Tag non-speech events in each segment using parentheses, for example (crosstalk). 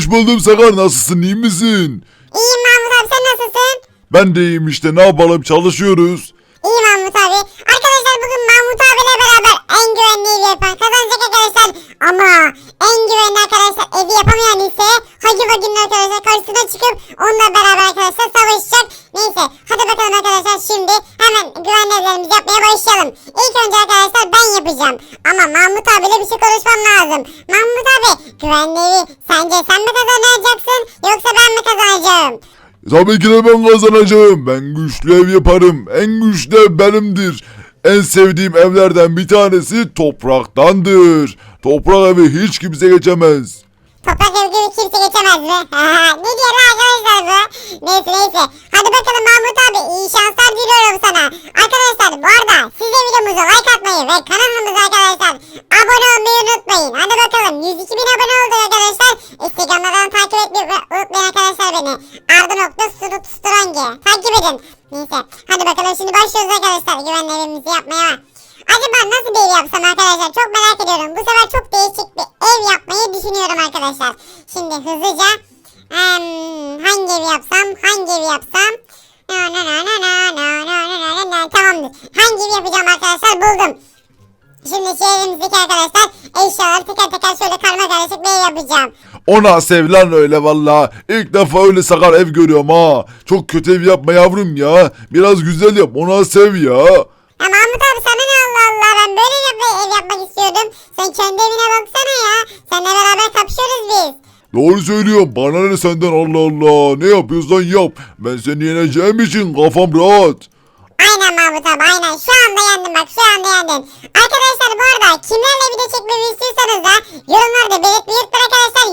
Hoş buldum Sakar nasılsın iyi misin? İyiyim Mahmut abi sen nasılsın? Ben de iyiyim işte ne yapalım çalışıyoruz. İyi Mahmut abi. Arkadaşlar bugün Mahmut abiyle beraber en güvenli evi yapan kazanacak arkadaşlar. Ama en güvenli arkadaşlar evi yapamayan ise Hacı Vagin'in arkadaşlar karşısına çıkıp onunla beraber arkadaşlar savaşacak. Neyse hadi bakalım arkadaşlar şimdi hemen güvenli evlerimizi yapmaya başlayalım. İlk önce arkadaşlar ben yapacağım. Ama Mahmut abiyle bir şey konuşmam lazım. Mahmut abi güvenli evi sence sen mi kazanacaksın yoksa ben mi kazanacağım? Tabii ki de ben kazanacağım. Ben güçlü ev yaparım. En güçlü ev benimdir. En sevdiğim evlerden bir tanesi topraktandır. Toprak evi hiç kimse geçemez. Toprak ev gibi kimse geçemez mi? (laughs) ne diyor lan arkadaşlar bu? Neyse neyse. Hadi bakalım Mahmut abi iyi şanslar diliyorum sana. Arkadaşlar bu arada siz de videomuza like atmayı ve kanalımıza arkadaşlar abone olmayı unutmayın. Hadi bakalım 102 bin abone olduk arkadaşlar. Instagram'dan takip etmeyi unutmayın arkadaşlar beni. Arda.Strutstrongi Takip edin. Neyse hadi bakalım şimdi başlıyoruz arkadaşlar güvenli yapmaya. Acaba nasıl bir yapsam arkadaşlar çok merak ediyorum. Bu sefer çok değişik bir ev yapmayı düşünüyorum arkadaşlar. Şimdi hızlıca em, hangi ev yapsam hangi ev yapsam na, na, na, na, na, na, na, na, na. Tamamdır. Hangi ev yapacağım arkadaşlar buldum. Şimdi şehrimizdeki arkadaşlar eşyaları teker teker şöyle karma karışık bir ev yapacağım. Ona sev lan öyle valla. İlk defa öyle Sakar ev görüyorum ha. Çok kötü ev yapma yavrum ya. Biraz güzel yap ona sev ya. Ya Mahmut abi sana ne Allah Allah ben böyle bir ev yapmak istiyordum. Sen kendi evine baksana ya. Seninle beraber kapışıyoruz biz. Doğru söylüyorum bana ne senden Allah Allah. Ne yapıyorsan yap. Ben seni yeneceğim için kafam rahat. Aynen Mahmut abi aynen şu anda yendim bak şu anda yendin. Arkadaşlar bu arada kimlerle video çekmemi istiyorsanız da yorumlarda belirtmeyi unutmayın arkadaşlar.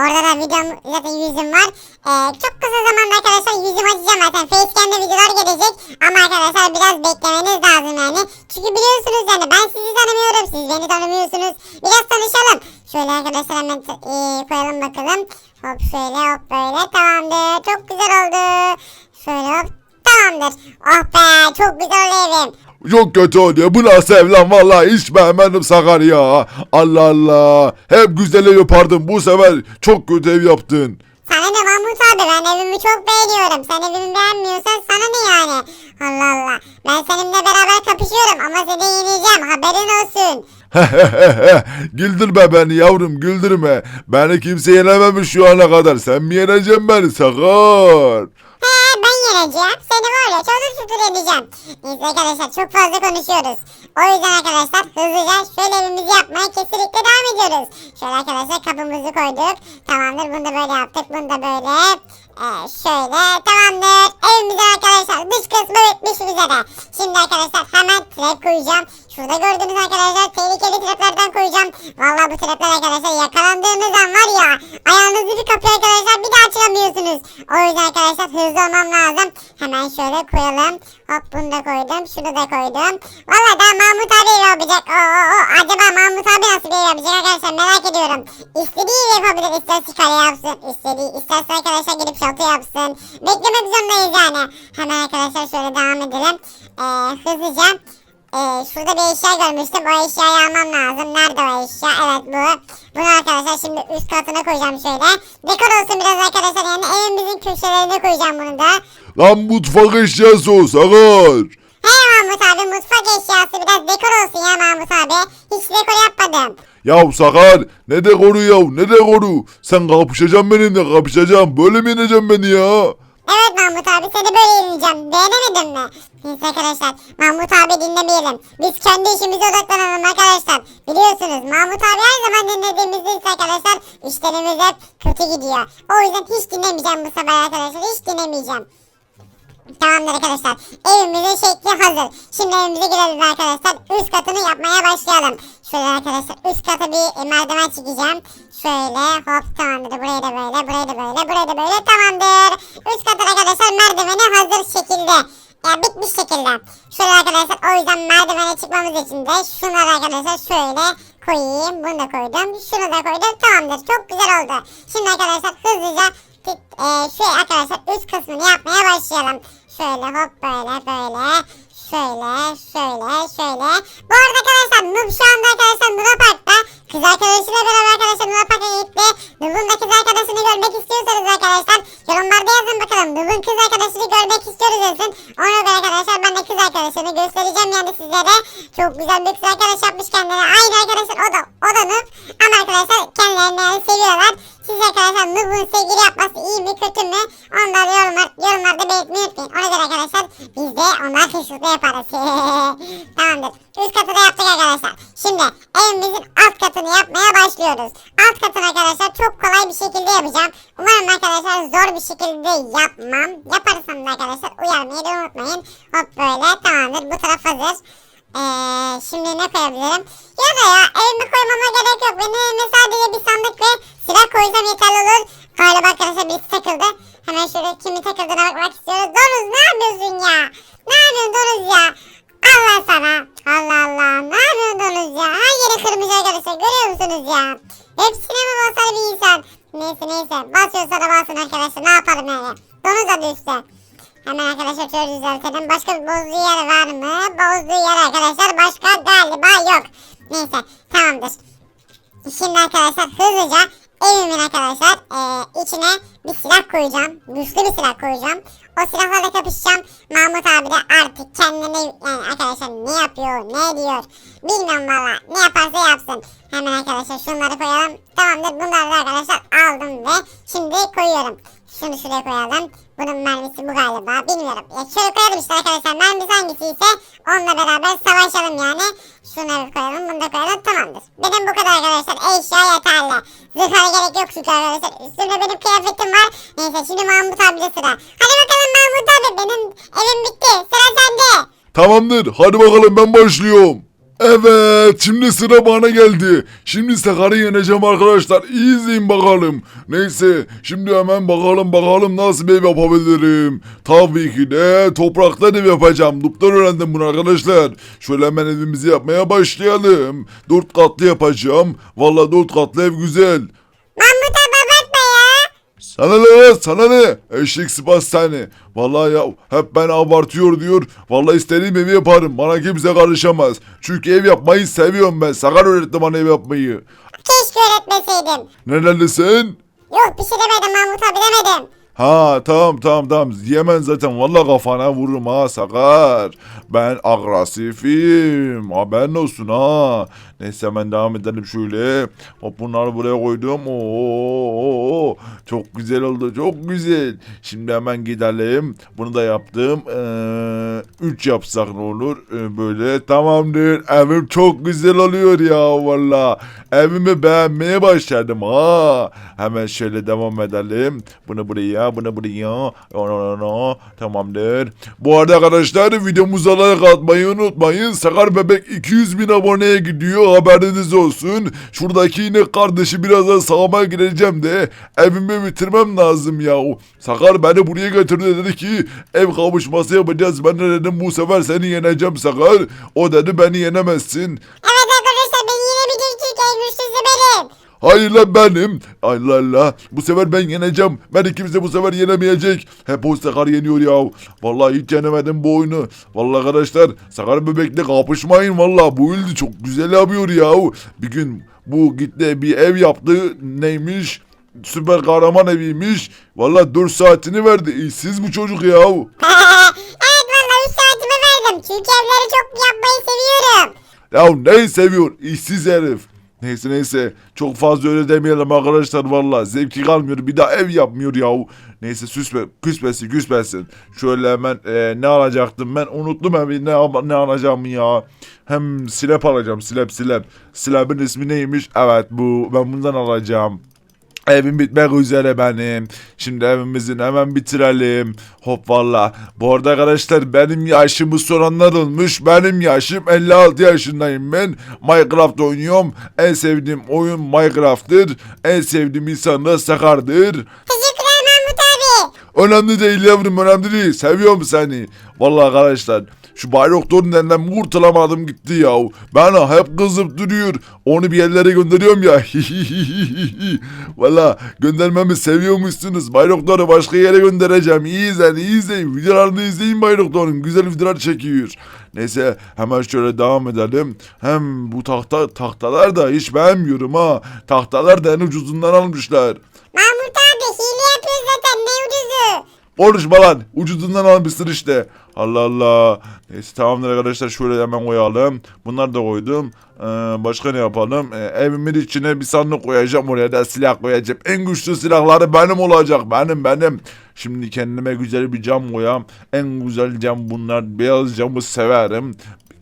Orada da videom zaten yüzüm var. E, çok kısa zamanda arkadaşlar yüzümü açacağım zaten. Facecam'da videolar gelecek. Ama arkadaşlar biraz beklemeniz lazım yani. Çünkü biliyorsunuz yani ben sizi tanımıyorum. Siz beni tanımıyorsunuz. Biraz tanışalım. Şöyle arkadaşlar hemen e, koyalım bakalım. Hop şöyle hop böyle tamamdır. Çok güzel oldu. Şöyle hop tamamdır. Oh be çok güzel oldu evim. Çok kötü oluyor. Bu nasıl ev lan valla hiç beğenmedim Sakar ya. Allah Allah. Hep güzel ev yapardın. Bu sefer çok kötü ev yaptın. Sana ne Mahmut abi ben evimi çok beğeniyorum. Sen evimi beğenmiyorsan sana ne yani? Allah Allah. Ben seninle beraber kapışıyorum ama seni yeneceğim haberin olsun. (laughs) güldürme beni yavrum güldürme. Beni kimse yenememiş şu ana kadar. Sen mi yeneceksin beni Sakar? He yeneceğim. Seni var ya çocuk tutur edeceğim. Neyse arkadaşlar çok fazla konuşuyoruz. O yüzden arkadaşlar hızlıca şöyle evimizi yapmaya kesinlikle devam ediyoruz. Şöyle arkadaşlar kapımızı koyduk. Tamamdır bunu da böyle yaptık. Bunu da böyle. Ee, şöyle tamamdır. Evimizin arkadaşlar dış kısmı bitmiş üzere. Şimdi arkadaşlar hemen trap koyacağım. Şurada gördüğünüz arkadaşlar tehlikeli traplerden koyacağım. Vallahi bu trapler arkadaşlar yakalandığınız an var ya ayağınızı bir kapıyor arkadaşlar bir daha çıkamıyorsunuz. O yüzden arkadaşlar hızlı olmam lazım. Hemen şöyle koyalım. Hop bunu da koydum. Şunu da koydum. Vallahi daha Mahmut abi yapacak. Oo, oo. Acaba Mahmut abi nasıl bir yapacak arkadaşlar merak ediyorum. İstediği yapabilir. İsterse kare yapsın. İstediği, isterse arkadaşlar gidip şatı yapsın. Beklemek zorundayız yani. Hemen arkadaşlar şöyle devam edelim. Ee, hızlıca. Ee, şurada bir eşya görmüştüm. O eşyayı almam lazım. Nerede o eşya? Evet bu. Bunu arkadaşlar şimdi üst katına koyacağım şöyle. Dekor olsun biraz arkadaşlar. Yani evimizin köşelerine koyacağım bunu da. Lan mutfak eşyası o Sakar. Hey Mahmut abi mutfak eşyası biraz dekor olsun ya Mahmut abi. Hiç dekor yapmadım. Ya Sakar ne dekoru ya ne dekoru? Sen kapışacaksın benimle kapışacaksın. Böyle mi yeneceksin beni ya? Evet Mahmut abi seni böyle yeneceğim. Beğenemedin mi? Neyse arkadaşlar Mahmut abi dinlemeyelim. Biz kendi işimize odaklanalım arkadaşlar. Biliyorsunuz Mahmut abi her zaman dinlediğimizde ise arkadaşlar işlerimiz hep kötü gidiyor. O yüzden hiç dinlemeyeceğim bu sefer arkadaşlar. Hiç dinlemeyeceğim. Tamamdır arkadaşlar. Evimizin şekli hazır. Şimdi evimize girelim arkadaşlar. Üst katını yapmaya başlayalım. Şöyle arkadaşlar üst kata bir e, merdiven çekeceğim. Şöyle hop tamamdır. Burayı da böyle, burayı da böyle, burayı da böyle tamamdır. Üst katın arkadaşlar merdiveni hazır şekilde. Ya bitmiş şekilde. Şöyle arkadaşlar o yüzden merdivene çıkmamız için de şunları arkadaşlar şöyle koyayım. Bunu da koydum. Şunu da koydum. Tamamdır. Çok güzel oldu. Şimdi arkadaşlar hızlıca tık- e, şu arkadaşlar üst kısmını yapmaya başlayalım. Şöyle hop böyle böyle. Şöyle şöyle şöyle. Bu arada arkadaşlar Noob şu anda arkadaşlar Luna Park'ta. Kız arkadaşıyla beraber arkadaşlar Luna Park'a gitti. Noob'un da kız arkadaşını görmek istiyorsanız arkadaşlar yorumlarda yazın bakalım. Noob'un kız arkadaşını görmek istiyoruz yazın. Ona göre arkadaşlar ben de kız arkadaşını göstereceğim yani sizlere. Çok güzel bir kız arkadaş yapmış kendine. Aynı arkadaşlar o da o da Noob. Ama arkadaşlar kendilerini seviyorlar. Siz arkadaşlar Noob'un sevgili yapması iyi mi kötü mü? Onları yorumlar, yorumlarda belirtmeyi unutmayın. Ona göre arkadaşlar biz de onlar kışlıkta yaparız. (laughs) Tamamdır. Üst katı da yaptık arkadaşlar. Şimdi evimizin alt katını yapmaya başlıyoruz. Alt katını arkadaşlar çok kolay bir şekilde yapacağım. Umarım arkadaşlar zor bir şekilde yapmam. Yaparsam da arkadaşlar uyarmayı da unutmayın. Hop böyle tamamdır. Bu taraf hazır. Ee, şimdi ne koyabilirim? Ya da ya evime koymama gerek yok. Benim evime sadece bir sandık ve silah koysam yeterli olur. Galiba arkadaşlar birisi takıldı. Hemen şöyle kimi takıldığına bakmak istiyoruz. Donuz ne yapıyorsun ya? Ne yapıyorsun Donuz ya? Allah sana. Allah Allah. Ne yapıyorsun Donuz ya? Her yeri kırmış arkadaşlar. Görüyor musunuz ya? Hepsine mi basar bir insan? Neyse neyse. Basıyorsa da basın arkadaşlar. Ne yapalım yani? Donuz adı üstte. Hemen arkadaşlar şöyle düzeltelim. Başka bir bozduğu yer var mı? Bozduğu yer arkadaşlar başka galiba yok. Neyse tamamdır. Şimdi arkadaşlar hızlıca evimin arkadaşlar e, içine bir silah koyacağım. Güçlü bir silah koyacağım. O silahlarla kapışacağım. Mahmut abi de artık kendine yani arkadaşlar ne yapıyor ne diyor bilmiyorum valla. Ne yaparsa yapsın. Hemen arkadaşlar şunları koyalım. Tamamdır bunları da arkadaşlar aldım ve şimdi koyuyorum. Şunu şuraya koyalım. Bunun mermisi bu galiba. Bilmiyorum. Ya şöyle koyalım işte arkadaşlar. Mermisi hangisi ise onunla beraber savaşalım yani. Şunları koyalım. Bunu da koyalım. Tamamdır. Benim bu kadar arkadaşlar. Eşya yeterli. Zırhlara gerek yok çünkü arkadaşlar. Üstümde benim kıyafetim var. Neyse şimdi Mahmut abi de sıra. Hadi bakalım Mahmut abi. Benim evim bitti. Sıra sende. Tamamdır hadi bakalım ben başlıyorum. Evet şimdi sıra bana geldi. Şimdi Sakar'ı yeneceğim arkadaşlar. İyi izleyin bakalım. Neyse şimdi hemen bakalım bakalım nasıl bir yapabilirim. Tabii ki de topraktan ev yapacağım. Duptan öğrendim bunu arkadaşlar. Şöyle hemen evimizi yapmaya başlayalım. Dört katlı yapacağım. Vallahi dört katlı ev güzel. Mahmut. Sana ne sana ne? Eşek sıpas seni. Vallahi ya hep ben abartıyor diyor. Vallahi istediğim evi yaparım. Bana kimse karışamaz. Çünkü ev yapmayı seviyorum ben. Sakar öğretti bana ev yapmayı. Keşke öğretmeseydim. Neredesin? Yok bir şey demedim Mahmut abi demedim. Ha tamam tamam tamam. Yemen zaten vallahi kafana vururum ha Sakar. Ben agresifim. Haberin olsun ha. Neyse hemen devam edelim şöyle. Hop bunları buraya koydum. Oo, çok güzel oldu çok güzel. Şimdi hemen gidelim. Bunu da yaptım. Ee, üç yapsak ne olur? Ee, böyle tamamdır. Evim çok güzel oluyor ya valla. Evimi beğenmeye başladım ha. Hemen şöyle devam edelim. Bunu buraya, bunu buraya. Ono, ono. Tamamdır. Bu arada arkadaşlar videomuza like atmayı unutmayın. Sakar Bebek 200 bin aboneye gidiyor. Haberiniz olsun. Şuradaki yine kardeşi birazdan sağıma gireceğim de evimi bitirmem lazım ya. Sakar beni buraya getirdi dedi ki ev kavuşması yapacağız. Ben de dedim bu sefer seni yeneceğim Sakar. O dedi beni yenemezsin. Evet Hayır lan benim. Allah Allah. Bu sefer ben yeneceğim. Beni kimse bu sefer yenemeyecek. Hep o Sakar yeniyor ya. Vallahi hiç yenemedim bu oyunu. Vallahi arkadaşlar Sakar bebekle kapışmayın vallahi. Bu ildi çok güzel yapıyor ya. Bir gün bu gitti bir ev yaptı. Neymiş? Süper kahraman eviymiş. Vallahi 4 saatini verdi. İşsiz bu çocuk ya. (laughs) evet valla 3 saatimi verdim. Çünkü evleri Ya neyi seviyor? İşsiz herif. Neyse neyse çok fazla öyle demeyelim arkadaşlar valla zevki kalmıyor bir daha ev yapmıyor yahu. Neyse süsme küsmesin küsmesin. Şöyle hemen e, ne alacaktım ben unuttum hemen ne, ne alacağımı ya. Hem silep alacağım silep silep. Silepin ismi neymiş? Evet bu ben bundan alacağım. Evim bitmek üzere benim. Şimdi evimizin hemen bitirelim. Hop valla. Bu arada arkadaşlar benim yaşımı soranlar olmuş. Benim yaşım 56 yaşındayım ben. Minecraft oynuyorum. En sevdiğim oyun Minecraft'tır. En sevdiğim insan da Sakar'dır. Önemli değil yavrum önemli değil. Seviyorum seni. Vallahi arkadaşlar şu Bay Doktor'un elinden kurtulamadım gitti ya. Bana hep kızıp duruyor. Onu bir yerlere gönderiyorum ya. (laughs) Valla göndermemi seviyormuşsunuz. Bay Doktor'u başka yere göndereceğim. İyi izleyin iyi izleyin. Videolarını izleyin Bay Doktor'un. Güzel videolar çekiyor. Neyse hemen şöyle devam edelim. Hem bu tahta tahtalar da hiç beğenmiyorum ha. Tahtalar da en ucuzundan almışlar. Mahmut abi hile yapıyor zaten ne ucuzu. Konuşma lan. Ucuzundan almışsın işte. Allah Allah. Neyse tamamdır arkadaşlar. Şöyle hemen koyalım. Bunları da koydum. Ee, başka ne yapalım? Ee, evimin içine bir sandık koyacağım. Oraya da silah koyacağım. En güçlü silahları benim olacak. Benim benim. Şimdi kendime güzel bir cam koyayım. En güzel cam bunlar. Beyaz camı severim.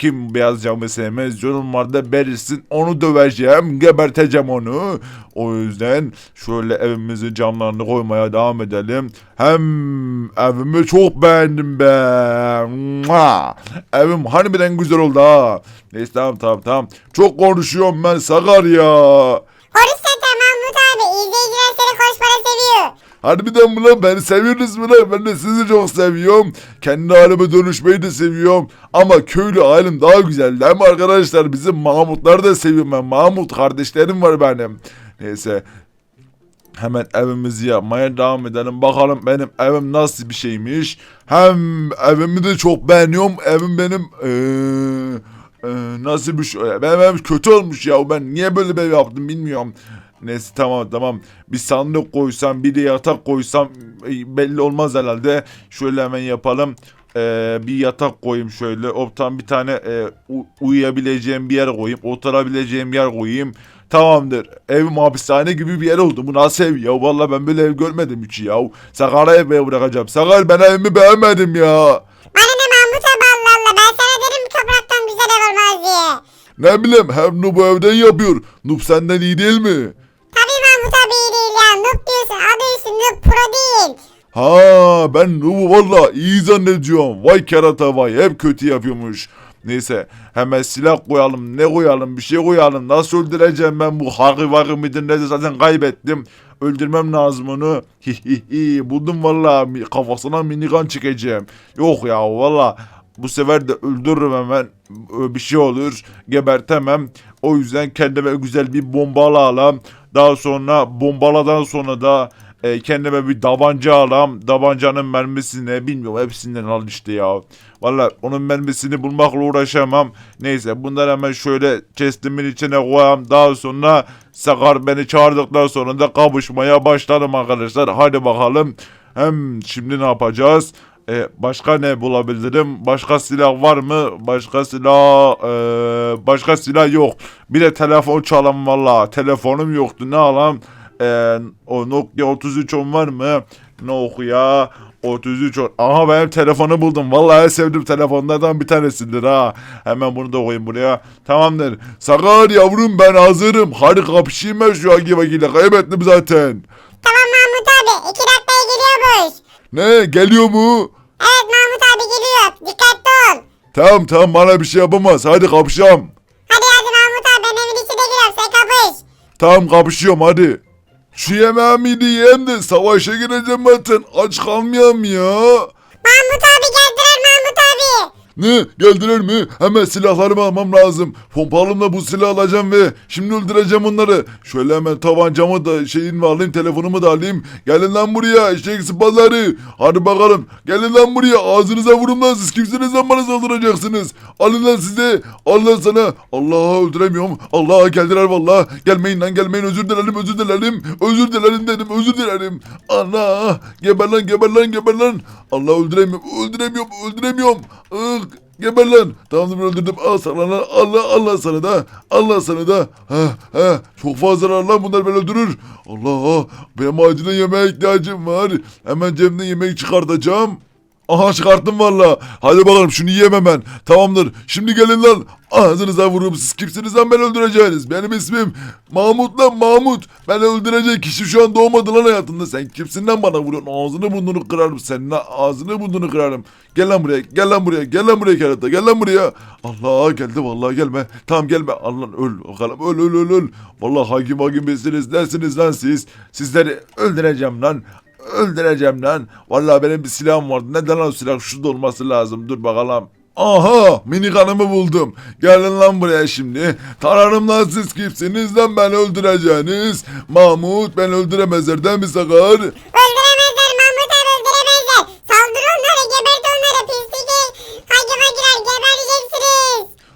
Kim beyaz camı sevmez yorumlarda belirsin onu döveceğim geberteceğim onu. O yüzden şöyle evimizin camlarını koymaya devam edelim. Hem evimi çok beğendim be. Mua! Evim harbiden güzel oldu ha. Neyse tamam tamam tamam. Çok konuşuyorum ben Sakar ya. Harbiden mi lan beni seviyorsunuz mu lan? Ben de sizi çok seviyorum. Kendi halime dönüşmeyi de seviyorum. Ama köylü halim daha güzel değil mi arkadaşlar? Bizim Mahmutları da seviyorum ben. Mahmut kardeşlerim var benim. Neyse. Hemen evimizi yapmaya devam edelim. Bakalım benim evim nasıl bir şeymiş. Hem evimi de çok beğeniyorum. Evim benim eee, eee, nasıl bir şey. Benim evim kötü olmuş ya. Ben niye böyle bir yaptım bilmiyorum. Neyse tamam tamam. Bir sandık koysam bir de yatak koysam e, belli olmaz herhalde. Şöyle hemen yapalım. Ee, bir yatak koyayım şöyle. Ortadan bir tane e, uyuyabileceğim bir yer koyayım. Oturabileceğim bir yer koyayım. Tamamdır. Evim hapishane gibi bir yer oldu. Bu nasıl ev ya? Vallahi ben böyle ev görmedim hiç ya. Sakar'a eve bırakacağım. Sakar ben evimi beğenmedim ya. Bana ne Mahmut abi Allah Allah. Ben sana dedim topraktan güzel ev olmaz diye. Ne bileyim hem Noob evden yapıyor. Noob senden iyi değil mi? Tabii Mahmut abi iyi değil ya. Diyorsun. Adı üstü Noob pro değil. Ha ben Noob'u valla iyi zannediyorum. Vay kerata vay hep kötü yapıyormuş. Neyse hemen silah koyalım ne koyalım bir şey koyalım. Nasıl öldüreceğim ben bu hakı vakı midir nedir zaten kaybettim. Öldürmem lazım onu. Hihihi buldum valla kafasına minigun çekeceğim. Yok ya valla bu sefer de öldürürüm Ö, bir şey olur gebertemem. O yüzden kendime güzel bir bomba alalım. Daha sonra bombaladan sonra da e, kendime bir tabanca alam. Tabancanın mermisini bilmiyorum hepsinden al işte ya. Valla onun mermisini bulmakla uğraşamam. Neyse bunları hemen şöyle chestimin içine koyayım. Daha sonra Sakar beni çağırdıktan sonra da kavuşmaya başladım arkadaşlar. Hadi bakalım. Hem şimdi ne yapacağız? E, başka ne bulabilirim? Başka silah var mı? Başka silah e, başka silah yok. Bir de telefon çalam valla. Telefonum yoktu. Ne alam? E, o Nokia 3310 var mı? Nokia 3310. Aha benim telefonu buldum. Vallahi en sevdiğim telefonlardan bir tanesidir ha. Hemen bunu da koyayım buraya. Tamamdır. Sakar yavrum ben hazırım. Hadi kapışayım ben şu Agi Vagi'yle. Kaybettim zaten. Tamam Mahmut abi. iki dakikaya geliyormuş. Ne geliyor mu? Evet Mahmut abi geliyor. Dikkatli ol. Tamam tamam bana bir şey yapamaz. Hadi kapışalım. Hadi hadi Mahmut abi ben evin içine giriyorum. Sen kapış. Tamam kapışıyorum hadi. Şu yemeğimi yiyeyim de savaşa gireceğim zaten. Aç kalmayayım ya. Mahmut abi abi. Ne? Geldiler mi? Hemen silahlarımı almam lazım. Pompalımla bu silahı alacağım ve şimdi öldüreceğim onları. Şöyle hemen tabancamı da şeyimi alayım, telefonumu da alayım. Gelin lan buraya eşek sıpaları. Hadi bakalım. Gelin lan buraya. Ağzınıza vurun lan siz. Kimsiniz lan bana saldıracaksınız. Alın lan size. Al lan sana. Allah'a öldüremiyorum. Allah'a geldiler vallahi. Gelmeyin lan gelmeyin. Özür dilerim özür dilerim. Özür dilerim dedim özür dilerim. Allah. Geber lan geber lan geber lan. Allah öldüremiyorum. Öldüremiyorum. Öldüremiyorum. Ih, Geber lan. Tamamdır öldürdüm. Al sana lan. Allah Allah sana da. Allah sana da. Ha ha. Çok fazla lan bunlar beni öldürür. Allah. Benim acilen yemeğe ihtiyacım var. Hemen cebimden yemek çıkartacağım. Aha çıkarttım valla. Hadi bakalım şunu yiyemem ben. Tamamdır. Şimdi gelin lan. Ağzınıza vururum. Siz kimsiniz lan beni öldüreceğiniz? Benim ismim Mahmut lan Mahmut. Beni öldürecek kişi şu an doğmadı lan hayatında. Sen kimsin lan bana vuruyorsun? Ağzını burnunu kırarım senin lan. Ağzını burnunu kırarım. Gel lan buraya. Gel lan buraya. Gel lan buraya kerata. Gel lan buraya. Allah geldi vallahi gelme. Tamam gelme. Allah öl bakalım. Öl öl öl öl. Vallahi hakim hakim besiniz. Nersiniz lan siz? Sizleri öldüreceğim lan. Öldüreceğim lan. Vallahi benim bir silahım vardı. Neden o silah? Şurada olması lazım. Dur bakalım. Aha minikanımı buldum. Gelin lan buraya şimdi. Tararım lan siz kimsiniz lan beni öldüreceğiniz. Mahmut beni öldüremezler değil mi Sakar? Öldüremezler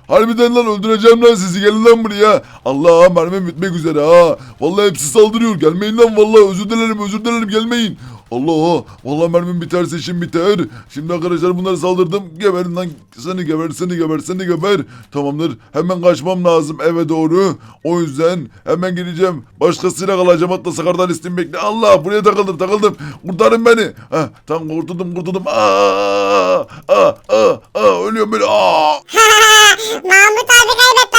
Harbiden lan öldüreceğim lan sizi gelin lan buraya. Allah mermim bitmek üzere ha. Vallahi hepsi saldırıyor. Gelmeyin lan vallahi özür dilerim özür dilerim gelmeyin. Allah vallahi mermim biterse işim biter. Şimdi arkadaşlar bunları saldırdım. Geberin lan seni geber seni geber seni geber. Tamamdır hemen kaçmam lazım eve doğru. O yüzden hemen gideceğim. Başkasıyla kalacağım hatta Sakar'dan istim bekle. Allah buraya takıldım takıldım. Kurtarın beni. Heh, tamam kurtuldum kurtuldum. Aa, aa, aa, aa, ölüyorum böyle. Aa. (laughs) Mahmut abi kaybetti